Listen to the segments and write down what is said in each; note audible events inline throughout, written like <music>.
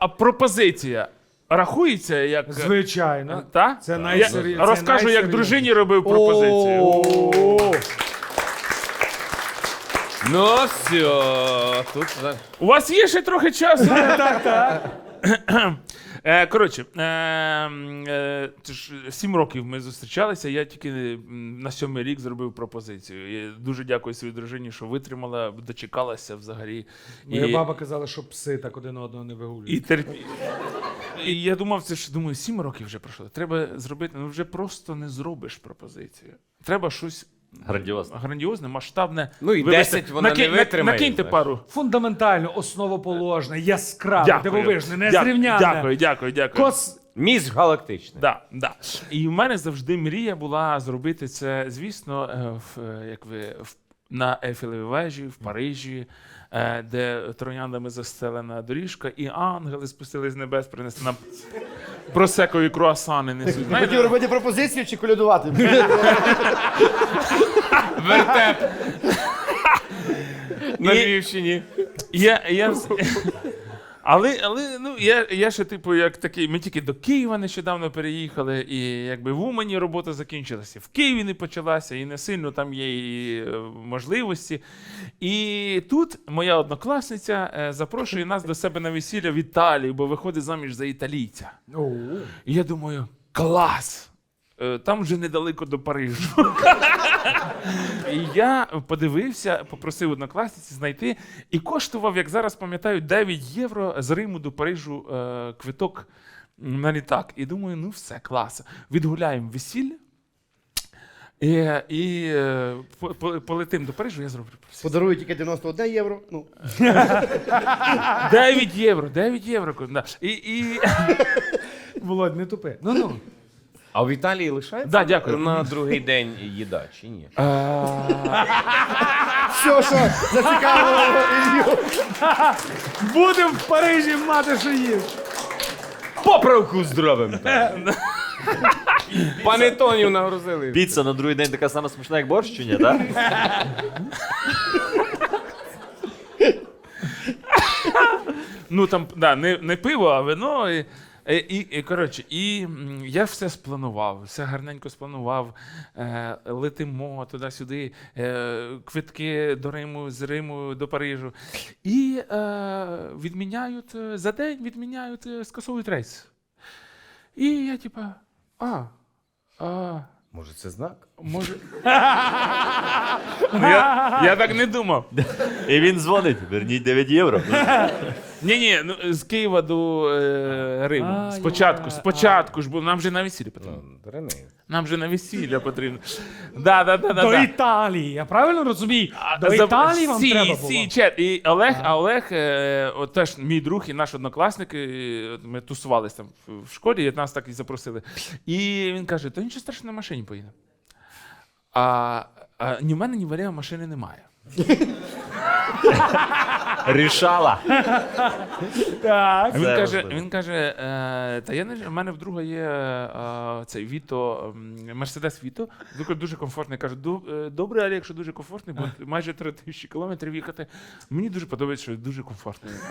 а пропозиція рахується як. Звичайно. Та? Це Я найсері- розкажу, як дружині робив пропозицію. О, Ну, все. Тут У вас є ще трохи часу. так, так. <clears throat> Е, коротше, е, е, сім років ми зустрічалися. Я тільки на сьомий рік зробив пропозицію. Я дуже дякую своїй дружині, що витримала, дочекалася взагалі. Моя баба казала, що пси так один одного не вигулюють. І терпі. І я думав, це ж думаю, сім років вже пройшло. Треба зробити, ну вже просто не зробиш пропозицію. Треба щось Грандіозно. грандіозне, масштабне. Ну, і вивести. 10 вона не витримає, Накиньте знаєш. пару. Фундаментально, основоположне, яскраве, дивовижне, Дя- незрівняне. Дякую, дякую, дякую. Кос... Міст галактичний. Да, да. І в мене завжди мрія була зробити це, звісно, е, в, е, як ви, в, на Ейфелевій вежі, в Парижі, е, де трояндами застелена доріжка, і ангели спустились з небес, принесли нам просекові круасани несуть. Хотів робити пропозицію чи колядувати? <laughs> Вертеп. <laughs> На Львівщині. я, я, вс- <laughs> але, але ну, я, я ще, типу, як такий, ми тільки до Києва нещодавно переїхали, і якби в Умані робота закінчилася. В Києві не почалася, і не сильно там є і е, можливості. І тут моя однокласниця е, запрошує нас до себе на весілля в Італію, бо виходить заміж за італійця. І я думаю, клас! Е, Там вже недалеко до Парижу. І я подивився, попросив однокласниці знайти, і коштував, як зараз пам'ятаю, 9 євро з Риму до Парижу е, квиток на літак. І думаю, ну все, клас. Відгуляємо весілля. І, і е, по- по- полетим до Парижу, я зроблю. Подарую тільки 91 євро. Ну, 9 євро, 9 євро. Да. І, і... Володь, не тупи. Ну ну. А в Італії лишається Да, дякую. на другий день їда чи ні? все, що зацікавило Ілью. Будемо в Парижі мати, що їв. Поправку зробимо. Панетонів нагрузили. Піца на другий день така сама смачна, як борщ, чи ні, так? Ну там да, не, не пиво, а вино. І, і, і, і, коротше, і я все спланував, все гарненько спланував. Е, летимо туди-сюди, е, квитки до Риму, з Риму до Парижу. І е, відміняють е, за день, відміняють, е, скасовують рейс. І я типа, а, а, Може, це знак? Може. Ну, я, я так не думав. І він дзвонить, верніть 9 євро. Ні, ні, ну з Києва до е, Риму. А, спочатку, я- спочатку ж, бо нам же на весілля потрібно. Ну, Нам же на весілля потрібно. Да, да, да, да, До да. Італії. Я правильно розумію? До За- Італії вам сі, треба сі, було. чет. І Олег, а Олег, е, от теж мій друг і наш однокласник, е, от ми тусувалися там в- в школі, і нас так і запросили. І він каже: то нічого страшного на машині поїде. А, а ні в мене, ні в Валєва машини немає. Рішала. Так. А він каже, він каже, е, та я не в мене вдруга є е, цей Віто, Мерседес Віто. Дуже, дуже комфортний. Каже, «Ду- е, добре, але якщо дуже комфортний, бо майже 3 тисячі кілометрів їхати. Мені дуже подобається, що дуже комфортний. <laughs>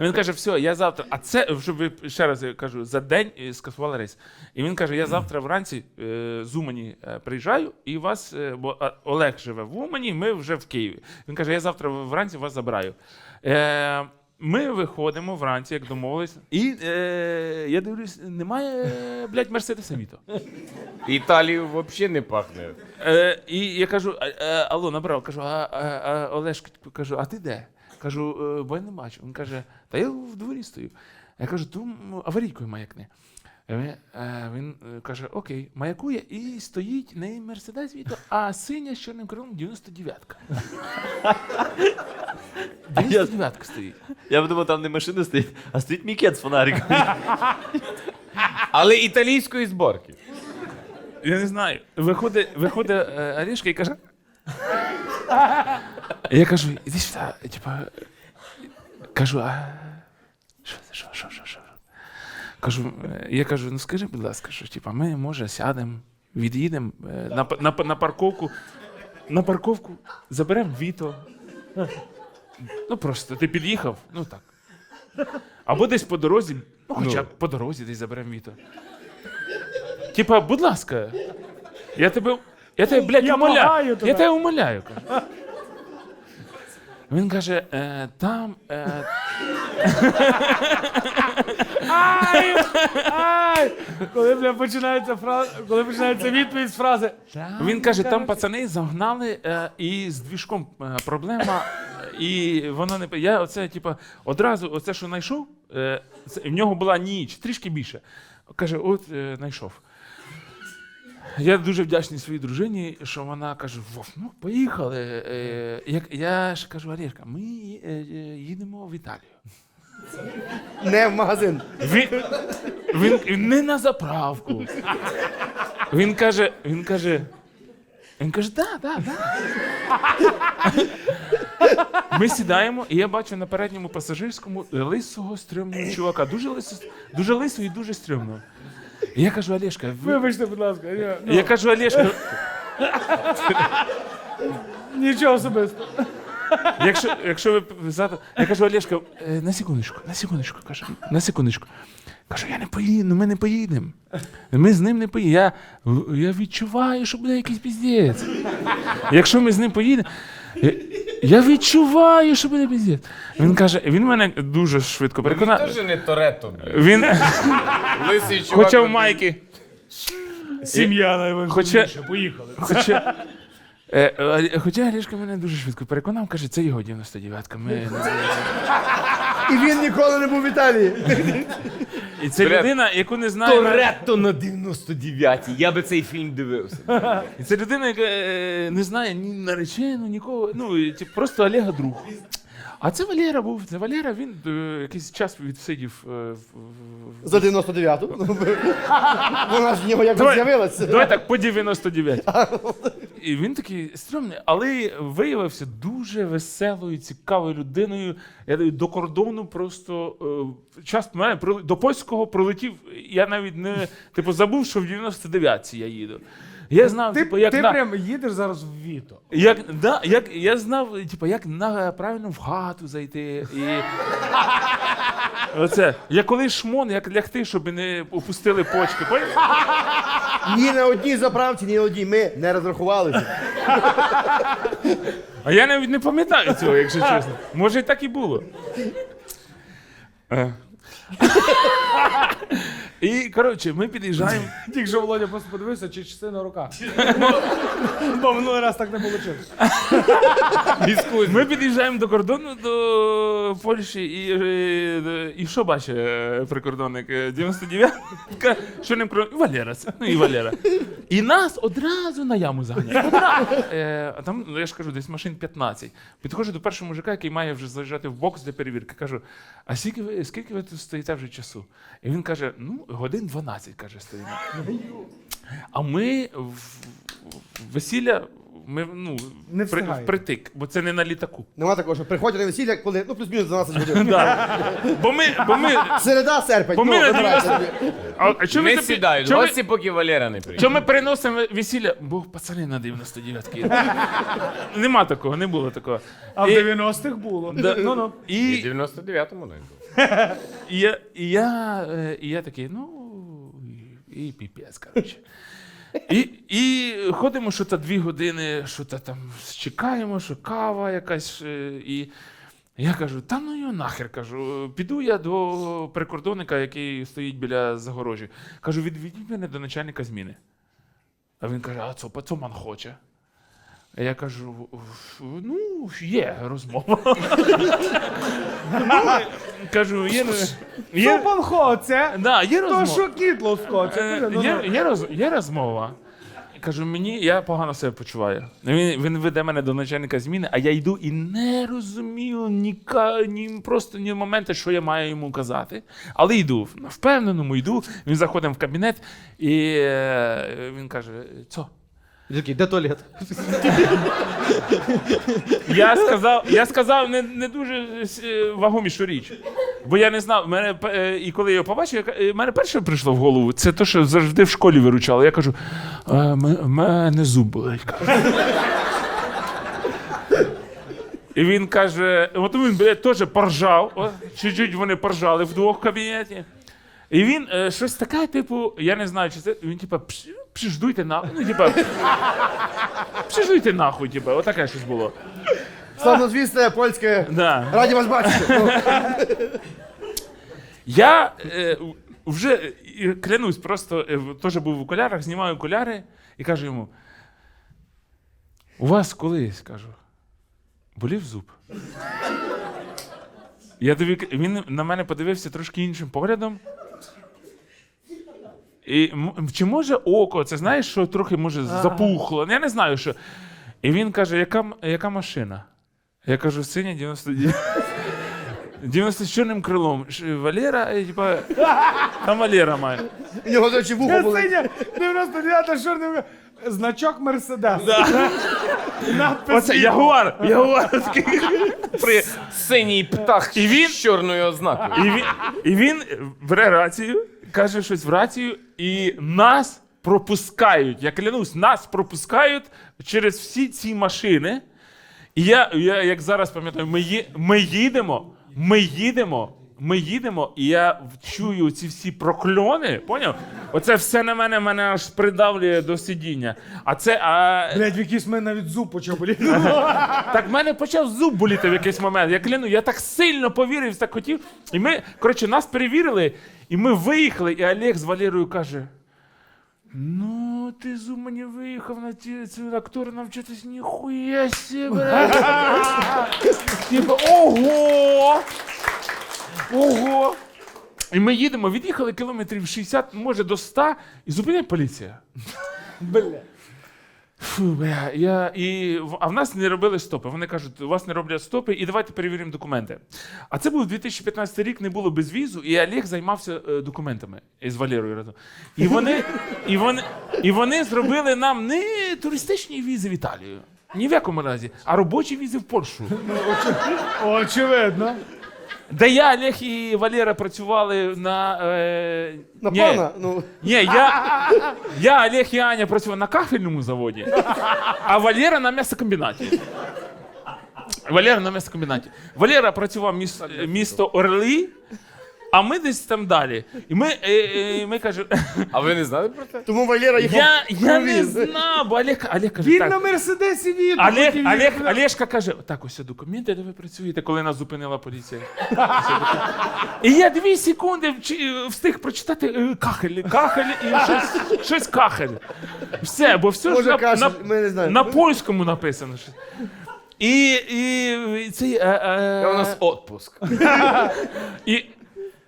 Він каже, все, я завтра. А це, щоб ви ще раз я кажу, за день е, скасували рейс. І він каже: я завтра вранці е, з Умані е, приїжджаю, і вас, бо Олег живе в Умані, ми вже в Києві. Він каже: я завтра вранці вас забираю. Е, ми виходимо вранці, як домовились, і е, я дивлюсь, немає, е, блядь, Мерседеса Віто. Італію взагалі не пахне. Е, і я кажу: а, е, алло, набрав, кажу, а, а, а Олешко, кажу, а ти де? Кажу, «Е, бо я не бачу. Він каже, та я в дворі стою. Я кажу, ту м, аварійкою маякни. Е, Він, е, він каже, окей, маякує, і стоїть не Мерседес Віто, а синя з чорним крилом 99-ка. 99-ка <laughs> стоїть. Я б думав, там не машина стоїть, а стоїть мікет з фонариком. <laughs> Але італійської зборки. Я не знаю. Виходить, виходить е, і каже. <laughs> Я кажу, іди сюди, типа. Кажу, а. Що, що, що, що? Кажу, я кажу, ну скажи, будь ласка, що типа, ми може сядемо, від'їдемо е, на, на, на парковку. На парковку заберемо Віто. Ну просто ти під'їхав, ну так. Або десь по дорозі, ну хоча б по дорозі десь заберемо Віто. Типа, будь ласка, я тебе. Я тебе, блядь, Я умоляю. Я тебе. тебе умоляю. Кажу. Він каже, е, там. Е, Ай! Ай! Коли бля, починається фраза, коли починається відповідь з фрази. Він каже, там пацани загнали е, і з двіжком е, проблема, і воно не. Я оце, типа, одразу, оце, що знайшов, е, це, в нього була ніч, трішки більше. Каже, от е, знайшов. Я дуже вдячний своїй дружині, що вона каже: Вов, ну поїхали. Е, як, я ж кажу, Олєшка, ми е, е, їдемо в Італію. Не в магазин. Він, він, він не на заправку. Він каже, він каже, він каже, да, да, да. Ми сідаємо, і я бачу на передньому пасажирському лисого стрьомного чувака. Дуже лисо, дуже лисо і дуже стрьомного. І я кажу, Олешка, ви... Вибачте, будь ласка, я, ну, я кажу, Олешка, нічого особистого. Якщо, якщо ви ззаду, я кажу, Олешка, е, на секундочку, на секундочку, кажу, на секундочку. Кажу, я не поїду, ми не поїдемо. Ми з ним не поїдемо. Я, я відчуваю, що буде якийсь піздець. Якщо ми з ним поїдемо. я- Я відчуваю, що буде піздець. Він каже, він мене дуже швидко Він переконав. теж не Торетто. Він, <laughs> Лисий чувак. хоча в майки. Сім'я найважливіше. Хоча- Поїхали. Хоча, е, е, хоча Грішка мене дуже швидко переконав, каже, це його 99-ка. Ми... І він ніколи не був в Італії. І це Бля, людина, яку не знає. Торетто на 99-й. Я би цей фільм дивився. І це людина, яка е, не знає ні наречену, нікого. Ну, і, типу, просто Олега друг. А це Валера був. Це Валера, він е, якийсь час відсидів. Е, в- в- За 99-ту. <laughs> Вона ж в нього якось з'явилася. Давай так, по 99. І він такий стрьомний, але виявився дуже веселою, цікавою людиною. Я даю, до кордону просто е, час мене проли- до польського пролетів. Я навіть не типу забув, що в 99-ці я їду. Я знав, Ти, типу, як ти на... прям їдеш зараз в Віто. Як, да, як, я знав, типу, як на, правильно в хату зайти. І... Оце. Я коли шмон, як лягти, щоб не опустили почки. Поняв? Ні на одній заправці, ні на одній. Ми не розрахувалися. А я навіть не пам'ятаю цього, якщо чесно. Може, і так і було. Е. І, коротше, ми під'їжджаємо. <laughs> Тільки що Володя просто подивився, чи частина рука. <laughs> Бо минулий раз так не вийшло. <laughs> Ми під'їжджаємо до кордону до Польщі, і, е, і що бачить е, прикордонник? Е, 99 Каже, Що ним кро- Валера, це. ну і Валера. І нас одразу на яму. Одразу. Е, а там, ну, я ж кажу, десь машин 15. Підходжу до першого мужика, який має вже заїжджати в бокс для перевірки. Кажу: а скільки ви, скільки ви тут стоїте вже часу? І він каже: ну, годин 12, каже, стоїмо. А ми в, в весілля. Ми ну, Не при, встигаємо. впритик, бо це не на літаку. Нема такого, що приходять на весілля, коли ну плюс-мінус 12 <laughs> годин. Да. Бо ми. Бо ми Середа, серпень. Бо ми ну, на вибирайте собі. а, а чому Не ми, сідають. чому, Гості, поки Валера не приїде. чому ми переносимо весілля? Бо пацани на 99-ки. Нема такого, не було такого. А в І- 90-х було. Да. Ну, ну. І в І, 99-му не був. <laughs> і, я, і, я, е, і я такий, ну, і, і піпець, коротше. І, і ходимо, що то дві години, що то там чекаємо, що кава якась. е, І я кажу, та ну його нахер кажу. Піду я до прикордонника, який стоїть біля загорожі. Кажу, відведіть мене до начальника зміни. А він каже: а це пацоман хоче. Я кажу: ну, є розмова. Ну, Кажу, є, є, Що пан да, є То розмова. що кітло скоче? Е, ну, Є, ну. є, роз, є розмова. Кажу, мені я погано себе почуваю. Він, він веде мене до начальника зміни, а я йду і не розумію ні, ні просто ні моменту, що я маю йому казати. Але йду, впевненому йду. Він заходить в кабінет і е, він каже: що? Він такий, де туалет? Я сказав, я сказав не, не дуже е, вагомішу річ. Бо я не знав, мене, е, і коли я його побачив, я, е, мене перше прийшло в голову, це те, що завжди в школі виручало. Я кажу, «Е, м- мене зуб болить. І він каже: от він блядь, теж поржав, чуть-чуть вони поржали в кабінеті. І він е, щось таке, типу, я не знаю, чи це. Він типа, «Пш- пшиждуйте нахуй. Ну, типа, пшиждуйте нахуй, типа, отаке щось було. Славнозвісне польське. Да. Раді вас бачити. Ну, Я е, вже е, клянусь, просто е, в- теж був в окулярах, знімаю окуляри і кажу йому: у вас колись, кажу, болів зуб. Я тобі, к- він на мене подивився трошки іншим поглядом. І, чи може око, це знаєш, що трохи може запухло. Я не знаю, що. І він каже: яка, яка машина? Я кажу, синя 99. 90 <laughs> з чорним крилом. Валера, е, типа, там Валера має. У нього, до вухо було. Синя, 99 чорним. Значок Мерседес. <laughs> Надпис Оце Ягуар. Ягуар. <laughs> При- Синій птах І він- з чорною ознакою. І він, і він бере рацію, каже щось в рацію, і нас пропускають. Я клянусь, нас пропускають через всі ці машини. І я, я як зараз пам'ятаю, ми, є, ми їдемо, ми їдемо, ми їдемо, і я чую ці всі прокльони. Поняв? Оце все на мене мене аж придавлює до сидіння. А це. А... Блядь, в якийсь мене навіть зуб почав боліти. <laughs> Так в мене почав зуб боліти в якийсь момент. Я кляну, я так сильно повірив, так хотів. І ми, коротше, нас перевірили, і ми виїхали, і Олег з Валерою каже: Ну, ти з мені виїхав на ці, ці актори навчитись ніхуя себе. <laughs> Типа, ого! Ого! І ми їдемо, від'їхали кілометрів 60, може до 100, і зупиняє поліція. Бля. Фу, бля, я, і, в- а в нас не робили стопи. Вони кажуть, у вас не роблять стопи, і давайте перевіримо документи. А це був 2015 рік, не було безвізу, і Олег займався е, документами із Валерою разом. І вони, і, вони, і вони зробили нам не туристичні візи в Італію. Ні в якому разі, а робочі візи в Польщу. Очевидно. Де я, Олег і Валера працювали на. Е, На ні, пана. Ну, Ні, я, я, Олег і Аня працювали на кафельному заводі, а Валера на м'ясокомбінаті. Валера на м'ясокомбінаті. Валера працював міс, місто Орли, а ми десь там далі. І ми, е, е, ми кажемо, А ви не знали про це? тому Валера їхав. я, я не знав, бо Олег, Олег каже, Він так. на Мерседесі Віто. Олег, Олег. Олежка каже: так, ось документи, де ви працюєте, коли нас зупинила поліція. І я дві секунди вчи- встиг прочитати е, кахель, кахель і щось, щось кахель. Все, бо все ж на, кашель, на, ми не знаємо. на польському написано. щось. І, і, цей, е, е, Це у нас отпуск. і,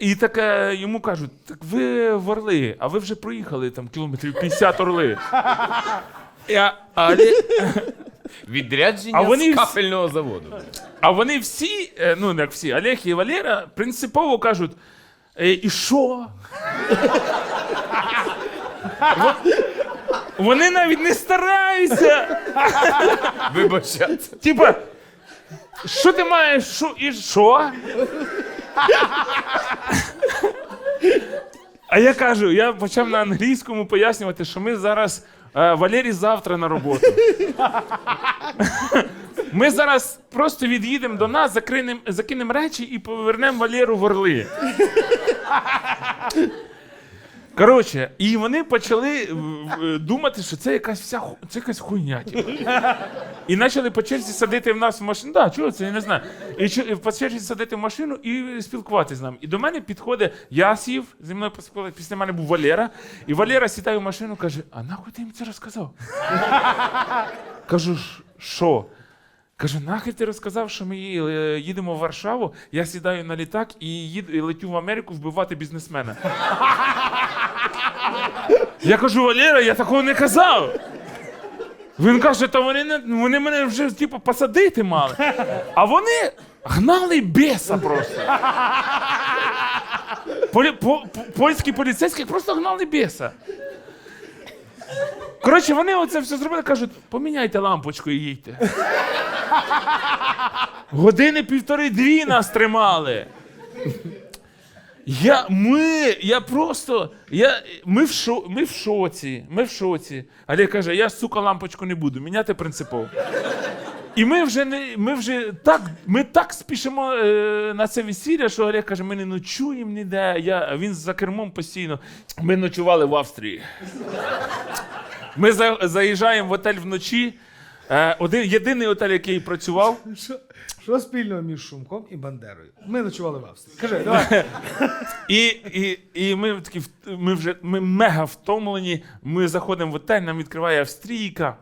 і так е, йому кажуть, так ви в Орли, а ви вже проїхали там кілометрів 50 Орли. Я, але, <laughs> Відрядження А вони з всі- кафельного заводу. А вони всі, е, ну не як всі, Олег і Валера принципово кажуть: «Е, і що? Во- Вони навіть не стараються. Вибачаться. Типа, що ти маєш? Що і що? А я кажу, я почав на англійському пояснювати, що ми зараз. е, Валерій завтра на роботу. Ми зараз просто від'їдемо до нас, закинемо закинем речі і повернемо Валеру в Орли. Коротше, і вони почали думати, що це якась вся це якась хуйня. Типу. І почали по черзі садити в нас в машину. Да, чого це, я не знаю. І по черзі садити в машину і спілкуватися з нами. І до мене підходить, я сів, зі мною поспілкували, після мене був Валера. І Валера сідає в машину каже: А нахуй ти їм це розказав? <laughs> Кажу, що? Каже, нахер ти розказав, що ми е, їдемо в Варшаву, я сідаю на літак і їду, і летю в Америку вбивати бізнесмена. <laughs> Я кажу, Валера, я такого не казав. Він каже, та вони, вони мене вже типу, посадити мали. А вони гнали біса просто. Полі, по, по, польські поліцейські просто гнали біса. Коротше, вони оце все зробили, кажуть, поміняйте лампочку і їдьте. Години півтори-дві нас тримали. Я, ми, я просто, я, ми, в шо, ми в шоці, ми в шоці. Але каже, я, сука, лампочку не буду, міняти принципово. І ми вже не ми вже так, ми так спішимо е, на це весілля, що Олег каже, ми не ночуємо ніде. Я, він за кермом постійно. Ми ночували в Австрії. Ми за, заїжджаємо в отель вночі. Е, один, єдиний отель, який працював. Що, що спільного між Шумком і Бандерою? Ми ночували в Австрії. Кажи, давай. <laughs> І, і, і ми такі в- ми вже ми мега втомлені. Ми заходимо в отель, нам відкриває австрійка.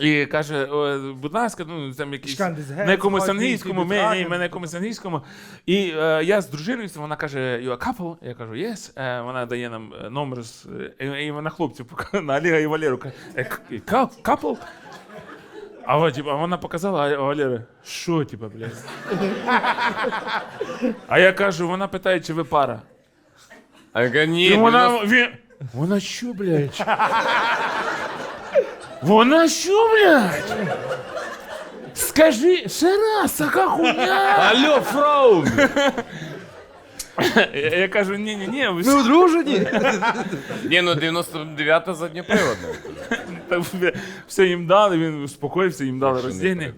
І каже, «О, будь ласка, ну там якийсь геть, на якомусь англійському, ні, ми, ні, ми на якомусь англійському. І е, я з дружиною, вона каже, you a couple? Я кажу, yes. Е, вона дає нам е, номер з е, і вона хлопців показує, <laughs> на Олега і Валеру. каже, «Е, к- couple? А от, типа, вона показала, а Валера, що, типа, блядь? А я кажу, вона питає, чи ви пара. А я кажу, ні, І вона, 90 він... вона що, блядь? Вона що, блядь? Скажи, ще раз, така хуйня. Алло, фрау! Я, я кажу, ні, ні, ні, ви Ми одружені? <laughs> Ні, ну 99-та задньоприводна. Та все- їм дали, він успокоївся, їм дали Що.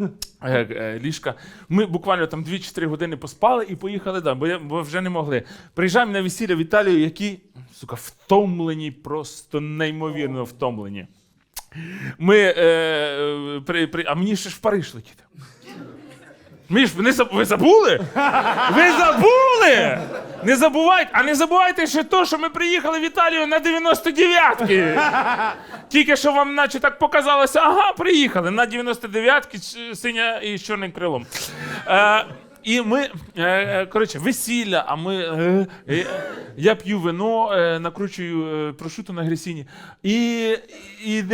Е, е, Ліжка. Ми буквально там 2-4 години поспали і поїхали далі, бо, я- бо вже не могли. Приїжджаємо на весілля в Італію, які, сука, втомлені, просто неймовірно втомлені. Ми, е, е, при, при, а мені ще ж в Париж летіти. Міш, ви, не заб- ви забули? Ви забули? Не забувайте, а не забувайте ще то, що ми приїхали в Італію на 99-ки. Тільки що вам наче так показалося, ага, приїхали на 99-ки синя і чорним крилом. Е, і ми, е, е, коротше, весілля, а ми. Е, е, я п'ю вино, е, накручую е, прошуту на грісіні. І, і, і,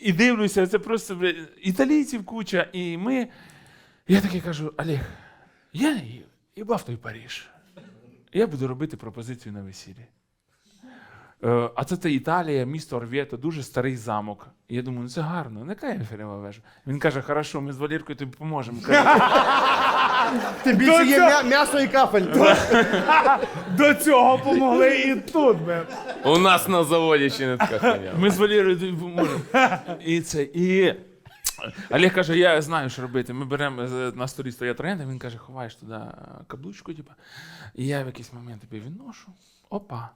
і дивлюся, це просто бля, італійців куча. І ми. Я таки кажу, Олег, я їбав той Париж. Я буду робити пропозицію на весіллі. Е, а це та Італія, місто Орвєто, дуже старий замок. І я думаю, ну це гарно, не Ейфелева вежа. Він каже, хорошо, ми з Валіркою тобі поможемо. <laughs> Ти більше є м'я- м'ясо і кафель. <laughs> До цього помогли і тут. У нас на заводі ще не така <laughs> хуйня. Ми з Валерою тобі поможемо. І це, і Олег каже, я знаю, що робити. Ми беремо на столі стоять тренди, він каже, ховаєш туди каблучку, типу. І я в якийсь момент тобі відношу. Опа.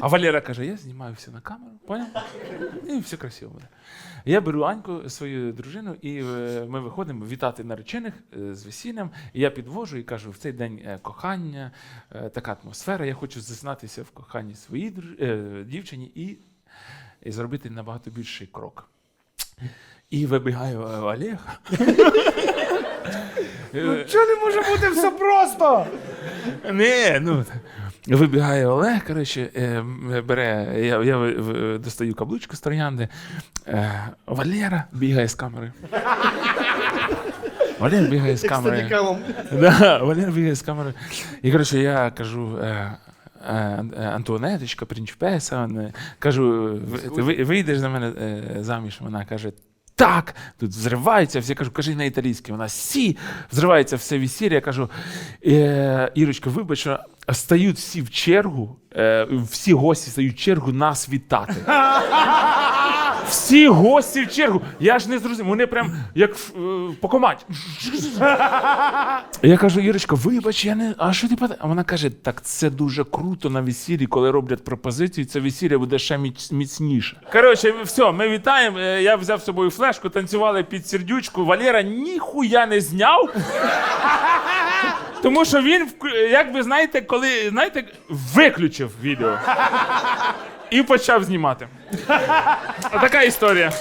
А Валера каже: я знімаю все на камеру, поняв? І все красиво буде. Я беру Аньку, свою дружину, і е, ми виходимо вітати наречених е, з весіллям. І я підвожу і кажу: в цей день е, кохання, така атмосфера. Я хочу зізнатися в коханні своїй дівчині і, і зробити набагато більший крок. І вибігає е, Олег. Е, <laughs> Чого не може бути все просто? не, ну. Вибігає Олег, коротше, е, бере, я, я достаю каблучку з троянди. Е, Валера бігає з камери. <laughs> Валер бігає з камери. <laughs> Да, Валер бігає з камери. І коротше, я кажу. Антуанеточка, принчпеса, кажу, ти вийдеш за мене заміж. Вона каже, так, тут взривається, всі кажу, кажи на італійській. Вона сі, взривається все весілля. Я кажу, е, Ірочка, вибач, стають всі в чергу, е, всі гості стають в чергу нас вітати. <laughs> Всі гості в чергу. Я ж не зрозумів. Вони прям як е, по коматі. Я кажу, Ірочка, вибач, я не. А що ти пата? А вона каже: так це дуже круто на весіллі, коли роблять пропозицію, це весілля буде ще міць- міцніше. Коротше, все, ми вітаємо. Е, Я взяв з собою флешку, танцювали під сердючку. Валера ніхуя не зняв. Тому що він, вк- як ви знаєте, коли знаєте, виключив відео <laughs> і почав знімати. Така історія.